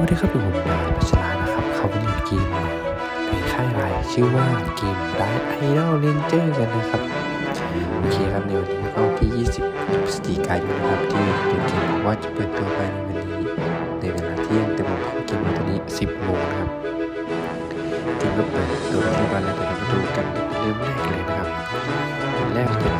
วัสดีครับผมนายพัชรานะครับเขาวันนี้เกมใหม่ในค่ายไลน์ชื่อว่าเกม Dark Idol Ranger กันนะครับโอเคครับในวันนี้ก็ที่ 20พฤศจิกายนนะครับที่เป็นเกมบอกว่าจะเปิดตัวไปในวันนี้ในเวลาเที่ยงแต่ผมเข้าเกมมาตอนนี้ 10โมงนะครับเกมก็เปิดตัวที่วันแล้วเดี๋ยวเรามาดูกันเริ่มแรกเลยนะครับวันแรกเป็นการคุย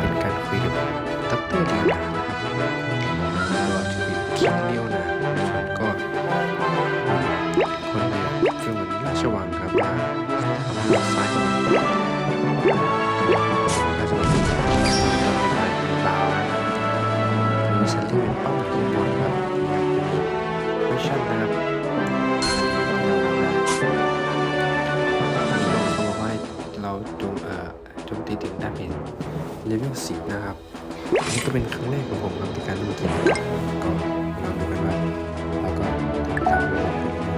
สิบนะครับอันนี่ก็เป็นครั้งแรกของผมครับในการเล่นเกมก็ลองดูกันว่าเราก็ทำตามเวลาเป็นยังไง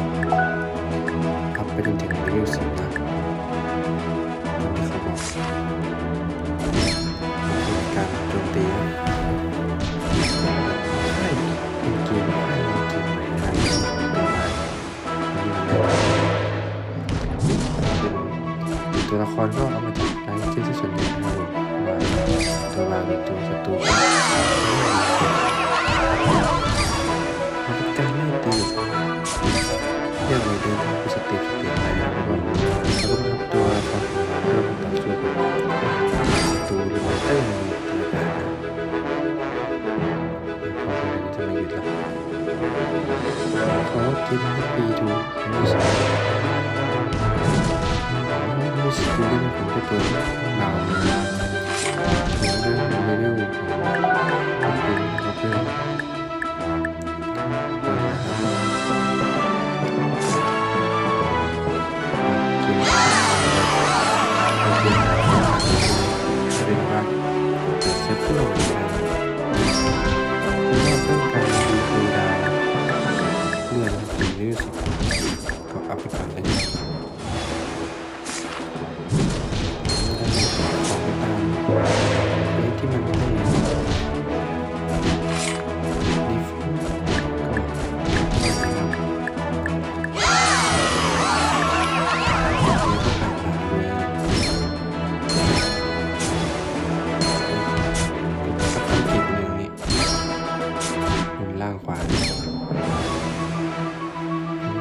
อัพไปจนถึงเลเวลสิบนะตามที่เขาบอกการโจมตีใช่เป็นเกมให้เกมใหม่ได้เป็นตัวละครก็ เดินทางไปสติสติไปนะแล้วก็แล้วก็รับตัวละครของเราเพื่อมาต่อสู้กับศัตรูหรือมอนเตอร์ต่างๆนะพอคนนี้จะไม่หยุดละเขากินให้ปีดูรู้สึกรู้สึกดูได้ผมไปเปิดดาวเลยถึงเรื่องเลเวลของ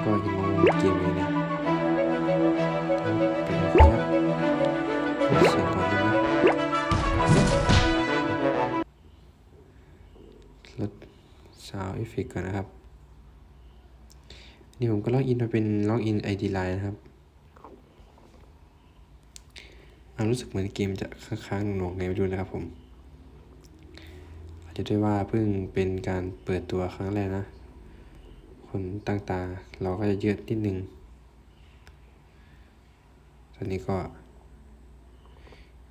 ก็ยังงงเกมเลยนี่ยเป็นอะไรครับเสียงก่อนได้ไหมลดซาวเอฟเฟกก่อนนะครับ นี่ผมก็ล็อกอินมาเป็นล็อกอิน ID Line นะครับอารู้สึกเหมือนเกมจะค้างๆหน่วงไงไม่รู้นะครับผม อาจจะด้วยว่าเพิ่งเป็นการเปิดตัวครั้งแรกนะ คนตั้งตา เราก็จะเยอะนิดนึงตอนนี้ก็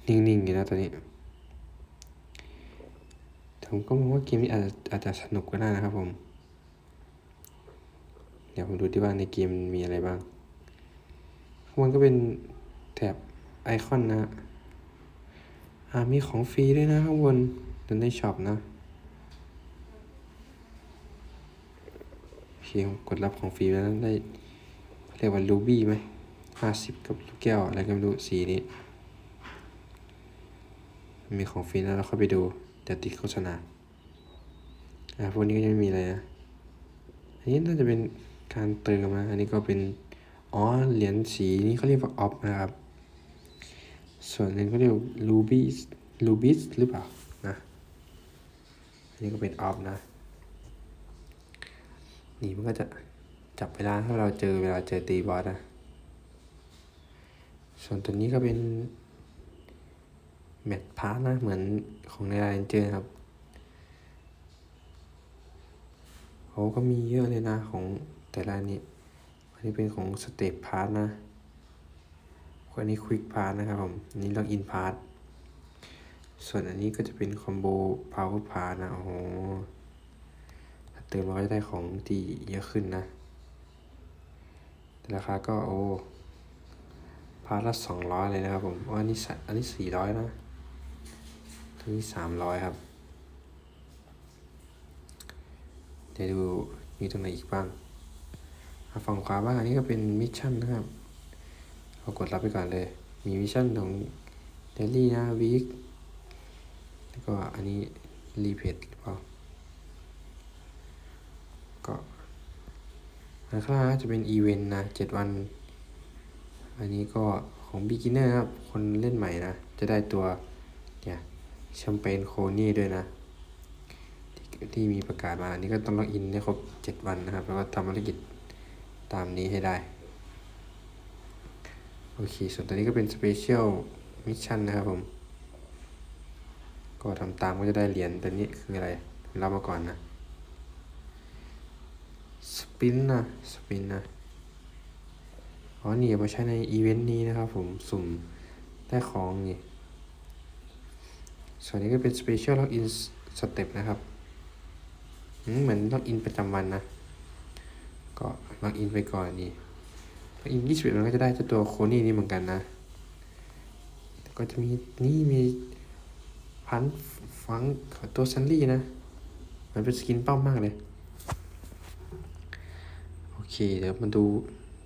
นิ่งๆอยู่นะตอนนี้ผมก็มองว่าเกมนี้อาจจะอาจจะสนุกก็ได้นะครับผม เดี๋ยวผมดูที่ว่าในเกมมีอะไรบ้างข้างบนก็เป็นแถบไอคอนนะฮะอ่ามีของฟรีด้วยนะข้างบนดูในช็อปนะโอเคผม กดรับของฟรีแล้วได้เรียกว่าลูบี้ไหมห้าสิบกับลูกแก้วอะไรก็ไม่รู้สีนี้ มีของฟรีแล้วเราเข้าไปดูเดี๋ยวติดโฆษณาอ่าพวกนี้ก็ยังไม่มีอะไรนะอันนี้น่าจะเป็นการเติมนะอันนี้ก็เป็นอ๋อเหรียญสีนี่เขาเรียกว่าออฟนะครับ ส่วนนึงเขาเรียกลูบี้ลูบิสหรือเปล่านะ อันนี้ก็เป็นออฟนะ นี่มันก็จะจับเวลาถ้าเราเจอเวลาเจอตีบอสนะส่วนตัวนี้ก็เป็นแมตพาร์ทนะ เหมือนของในไลน์เจอครับโอ้ก็มีเยอะเลยนะของแต่ละนี้ อันนี้เป็นของสเตปพาร์ทนะอันนี้ควิกพาร์ทนะครับผมอันนี้ล็อกอินพาร์ทส่วนอันนี้ก็จะเป็นคอมโบพาวเวอร์พาร์ทนะโอ้โห เติมเราก็จะได้ของที่เยอะขึ้นนะราคาก็โอ้พาร์ทละสองร้อยเลยนะครับผมอันนี้สอันนี้สี่ร้อยนะตัวนี้สามร้อยครับ เดี๋ยวดูมีตรงไหนอีกบ้างฝั่งขวาบ้างอันนี้ก็เป็นมิชชั่นนะครับเรากดรับไปก่อนเลย มีมิชชั่นของเดลี่นะวีคแล้วก็อันนี้รีเพจหรือเปล่า ก็อันข้างล่างจะเป็นอีเวนต์นะเจ็ดวัน อันนี้ก็ของ beginner ครับ คนเล่นใหม่นะ จะได้ตัวเนี่ยแชมเปญโคนี่ด้วยนะที่ที่มีประกาศมา อันนี้ก็ต้องล็อกอินให้ครบเจ็ดวันนะครับ แล้วก็ทำภารกิจตามนี้ให้ได้ โอเค ส่วนตัวนี้ก็เป็น Special Mission นะครับผม ก็ทำตามก็จะได้เหรียญตัวนี้คืออะไรเรามาก่อนนะ ปินนะสปินนะอ๋อนี่เอามาใช้ในอีเวนต์นี้นะครับผมสุ่มได้ของนี่ ส่วนนี้ก็เป็น Special Login Step นะครับอืมเหมือนล็อกอินประจำวันนะ ก็ล็อกอินไปก่อนนี่ล็อกอิน21มันก็จะได้เจ้าตัวโคนี่นี่เหมือนกันนะ ก็จะมีนี่มีพันฟังตัวซันลี่นะ มันเป็นสกินเป้ามากเลย เค เดี๋ยวมาดู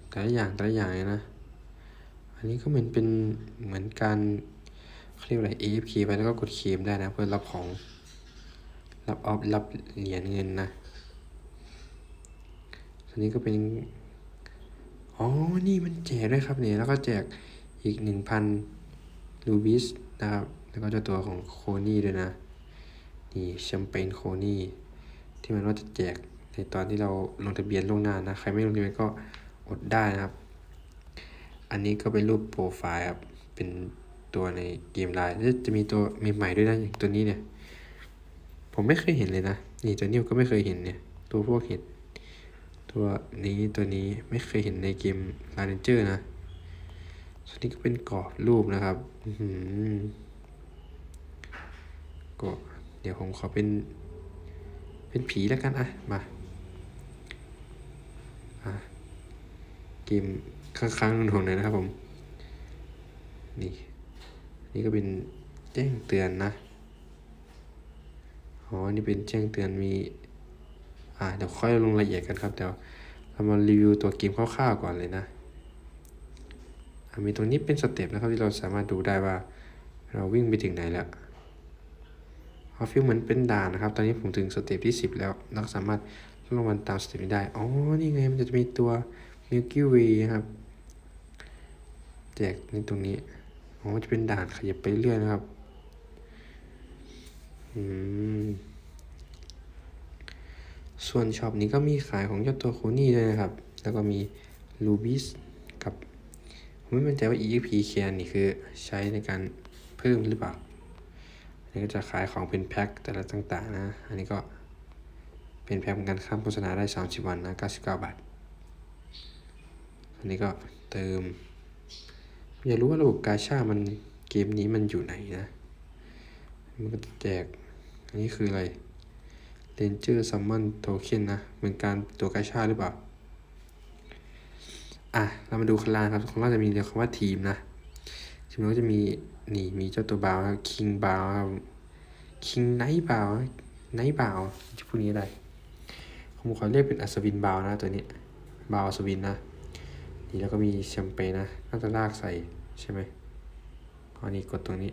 แต่ละอย่างแต่ละอย่างเลยนะ อันนี้ก็เหมือนเป็นเหมือนการเขาเรียกอะไร AFK ไปแล้วก็กดเคมได้นะ เพื่อรับของ รับออฟรับเหรียญเงินนะอันนี้ก็เป็น อ๋อ นี่มันแจกด้วยครับเนี่ย แล้วก็แจกอีกหนึ่งพันลูบิสนะครับ แล้วก็เจ้าตัวของโคนี่ด้วยนะ นี่แชมเปญโคนี่ ที่มันว่าจะแจก ในตอนที่เราลงทะเบียนล่วงหน้านะใครไม่ลงทะเบียนก็อดได้นะครับ อันนี้ก็เป็นรูปโปรไฟล์ครับเป็นตัวในเกมไลน์จะมีตัวมีใหม่ด้วยนะอย่างตัวนี้เนี่ย ผมไม่เคยเห็นเลยนะนี่ตัวนี้ก็ไม่เคยเห็นเนี่ย ตัวพวกเห็ดตัวนี้ตัวนี้ไม่เคยเห็นในเกมลาเนเจอร์นะส่วนนี้ก็เป็นกรอบรูปนะครับอืก็เดี๋ยวผมขอเป็น เป็นผีแล้วกันอะมาอะ เกมค้างๆหน่วงๆหน่อยนะครับผม นี่ นี่ก็เป็นแจ้งเตือนนะอ๋อนี่เป็นแจ้งเตือนมี อ่าเดี๋ยวค่อยลงรายละเอียดกันครับเดี๋ยวเรามารีวิวตัวเกมคร่าวๆก่อนเลยนะมีตรงนี้เป็นสเต็ปนะครับที่เราสามารถดูได้ว่า เราวิ่งไปถึงไหนแล้วพอฟิลเหมือนเป็นด่านนะครับ ตอนนี้ผมถึงสเต็ปที่ 10 แล้วเราก็สามารถลงมันตามสเต็ปนี้ได้ อ๋อ นี่ไงมันจะมีตัว Milky Way ครับ แจกในตรงนี้อ๋อจะเป็นด่านขยับไปเรื่อยนะครับ อืม ส่วนช็อปนี้ก็มีขายของเจ้าตัวโคนี่ด้วยนะครับ แล้วก็มีลูบิสกับ ผมไม่มั่นใจว่า EXP แคนนี่คือใช้ในการเพิ่มหรือเปล่า อันนี้ก็จะขายของเป็นแพ็คแต่ละต่างๆนะ อันนี้ก็เป็นแพ็คเหมือนกันข้ามโฆษณาได้ 30 วันนะ 99 บาท อันนี้ก็เติม อยากรู้ว่าระบบกาชามันเกมนี้มันอยู่ไหนนะ มันก็แจก อันนี้คืออะไร Ranger Summon Token นะเป็นการตัวกาชาหรือเปล่า อะ เรามาดูข้างล่างครับข้างล่างจะมีเรียกคำว่าทีมนะ ทีมเราก็จะมี นี่มีเจ้าตัวบาวครับ King บาวครับ King Knight บาวไนท์บาวจะพูดนี้อะได้ผมขอเรียกเป็นอัศวินบาวนะตัวนี้ บาวอัศวินนะ นี่แล้วก็มีแชมเปญนะน่าจะลากใส่ใช่ไหมอ๋อนี่กดตรงนี้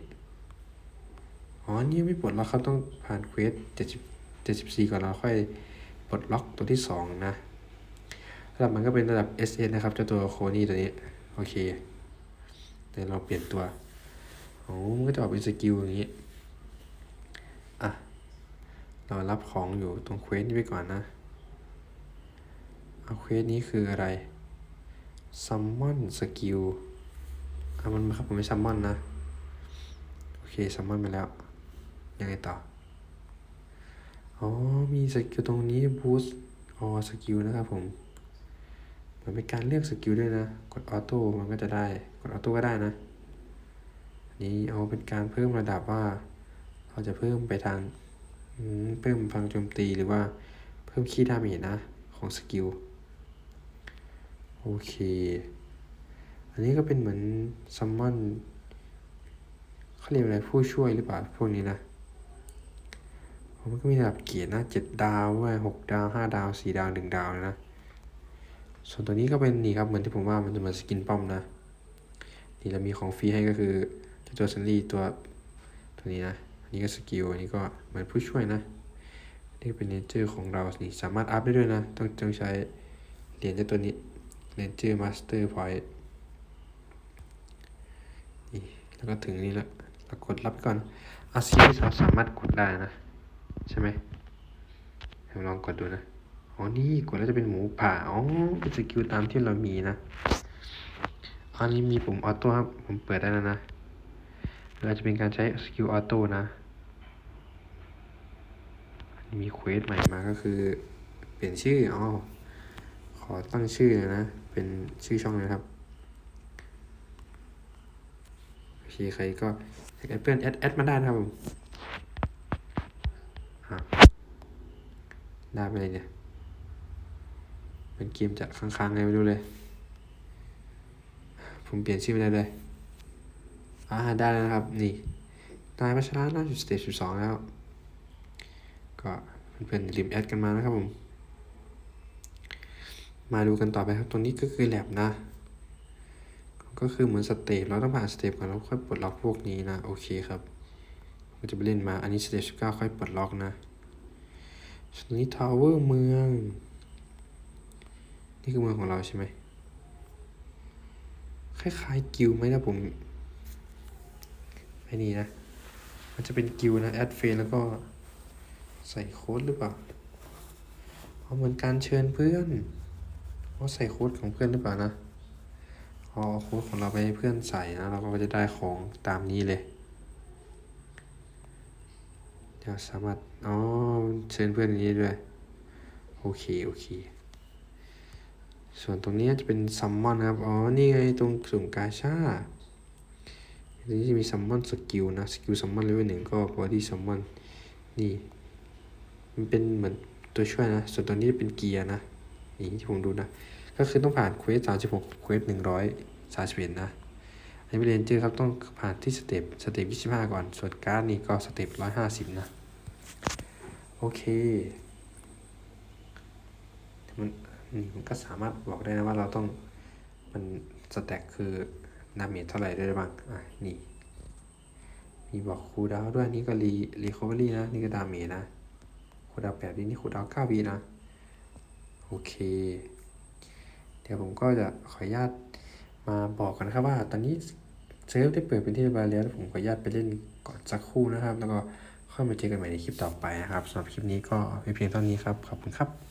อ๋อ นี่ไม่ปลดล็อกครับต้องผ่านเควสเจ็ดสิบเจ็ดสิบสี่ก่อนเราค่อยปลดล็อกตัวที่สองนะระดับมันก็เป็นระดับ SS นะครับเจ้าตัวโคนี่ตัวนี้ โอเคเดี๋ยวเราเปลี่ยนตัว โอ้มันก็จะออกเป็นสกิลอย่างนี้ อะ เรารับของอยู่ตรงเควสนี้ไปก่อนนะ เอาเควสนี้คืออะไร ซัมมอนสกิลอะมันครับผมไม่ซัมมอนนะ โอเคซัมมอนไปแล้ว ยังไงต่อ อ๋อ มีสกิลตรงนี้บูสต์อ๋อสกิลนะครับผม มันเป็นการเลือกสกิลด้วยนะ กดออโต้มันก็จะได้ กดออโต้ก็ได้นะอันนี้เอาเป็นการเพิ่มระดับว่า เราจะเพิ่มไปทางเพิ่มพังโจมตีหรือว่าเพิ่มคีย์ดาเมจนะ ของสกิล โอเค อันนี้ก็เป็นเหมือนซัมมอนเขาเรียกอะไรผู้ช่วยหรือเปล่า พวกนี้นะมันก็มีระดับเกียรตินะเจ็ดดาวด้วยหกดาวห้าดาวสี่ดาวหนึ่งดาวนะ ส่วนตัวนี้ก็เป็นนี่ครับเหมือนที่ผมว่ามันจะเหมือนสกินป้อมนะ นี่เรามีของฟรีให้ก็คือตัวซันลี่ตัวตัวนี้นะอันนี้ก็สกิลอันนี้ก็เหมือนผู้ช่วยนะนี่เป็นเนเจอร์ของเรานี่สามารถอัพได้ด้วยนะ ต้องต้องใช้เหรียญจ้าตัวนี้ เนเจอร์มาสเตอร์พอยต์นี่แล้วก็ถึงนี่แล้วเรากดรับไปก่อนอาซีเราสามารถกดได้นะ ใช่ไหมลองกดดูนะอ๋อนี่กดแล้วจะเป็นหมูป่าอ๋อเป็นสกิลตามที่เรามีนะอันนี้มีปุ่มออโต้ครับผมเปิดได้แล้วนะเราจะเป็นการใช้สกิลออโต้นะนนมีเควสใหม่มาก็คือ เปลี่ยนชื่ออ๋อขอตั้งชื่อนะ เป็นชื่อช่องเลยครับ โอเค ใครก็อยากแอดเพื่อนแอดแอดมาได้นะครับผมได้ไปเลยเนี่ย เป็นเกมจะค้างๆไงไม่รู้เลย ผมเปลี่ยนชื่อไม่ได้เลยอ่าได้แล้วนะครับ นี่นายพัชระน่าจุดสเตจสิบสองแล้ว ก็เพื่อนๆอย่าลืมแอดกันมานะครับผม มาดูกันต่อไปครับ ตรงนี้ก็คือแลบนะ ก็คือเหมือนสเตปเราต้องผ่านสเตปก่อนแล้วค่อยปลดล็อกพวกนี้นะโอเคครับผมจะไปเล่นมาอันนี้สเตปสิบเก้าค่อยปลดล็อกนะส่วนนี้ทาวเวอร์เมือง นี่คือเมืองของเราใช่ไหมคล้ายๆกิลไหมนะผมไอ้นี่นะ มันจะเป็นกิลนะแอดเฟนแล้วก็ใส่โค้ดหรือเปล่าเหมือนการเชิญเพื่อน เอาใส่โค้ดของเพื่อนหรือเปล่านะเอาโค้ดของเราไปให้เพื่อนใส่นะเราก็จะได้ของตามนี้เลยเดี๋ยวสามารถอ๋อเชิญเพื่อนอย่างนี้ด้วยโอเคโอเคส่วนตรงนี้จะเป็นซัมมอนครับ อ๋อ นี่ไงตรงสุ่มกาชาตรงนี้จะมีซัมมอนสกิลนะ สกิลซัมมอนเลเวลหนึ่งก็บอดี้ซัมมอน นี่ มันเป็นเหมือนตัวช่วยนะ ส่วนตัวนี้เป็นเกียร์นะ นี่ที่ผมดูนะ ก็คือต้องผ่านเควสสามสิบหกเควสหนึ่งร้อยสามสิบเอ็ดนะ อันนี้เป็นเรนเจอร์ครับต้องผ่านที่สเต็ปสเต็ปยี่สิบห้าก่อน ส่วนการ์ดนี่ก็สเต็ปร้อยห้าสิบนะ โอเคมันนี่มันก็สามารถบอกได้นะว่าเราต้องมันสแต็กคือดาเมจเท่าไหร่ได้บ้าง อะ นี่ มีบอกคูดาวด้วยนี่ก็รีรีคอเวอรี่นะ นี่ก็ดาเมจนะคูดาวแปดวินี่คูดาวเก้าวินะ โอเค เดี๋ยวผมก็จะขออนุญาตมาบอกกันนะครับว่า ตอนนี้เซิร์ฟได้เปิดเป็นที่เรียบร้อยแล้ว ผมขออนุญาตไปเล่นก่อนสักครู่นะครับ แล้วก็ค่อยมาเจอกันใหม่ในคลิปต่อไปนะครับสำหรับคลิปนี้ก็เพียงเท่านี้ครับ ขอบคุณครับ